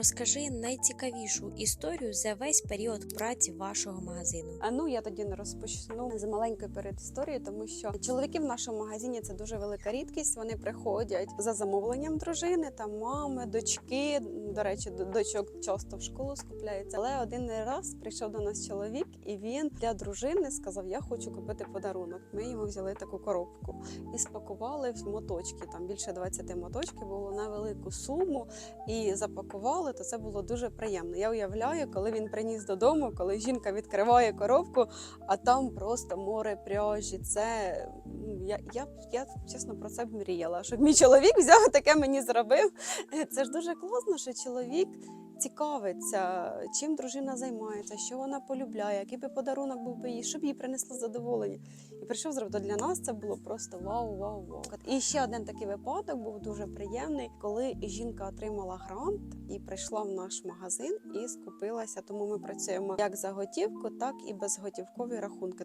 Розкажи найцікавішу історію за весь період праці вашого магазину. А ну я тоді не розпочну з маленької передісторії, тому що чоловіки в нашому магазині це дуже велика рідкість. Вони приходять за замовленням дружини, там мами, дочки. До речі, до- дочок часто в школу скупляється. Але один раз прийшов до нас чоловік, і він для дружини сказав: Я хочу купити подарунок. Ми йому взяли таку коробку і спакували в моточки. Там більше 20 моточків було на велику суму і запакували, то це було дуже приємно. Я уявляю, коли він приніс додому, коли жінка відкриває коробку, а там просто море пряжі. Це я, я, я чесно про це б мріяла, щоб мій чоловік взяв таке мені зробив. Це ж дуже класно, що чоловік. Цікавиться, чим дружина займається, що вона полюбляє, який би подарунок був би їй, щоб їй принесло задоволення. І прийшов зробити для нас. Це було просто вау, вау, вау. І ще один такий випадок був дуже приємний, коли жінка отримала грант і прийшла в наш магазин і скупилася. Тому ми працюємо як за готівку, так і безготівкові рахунки.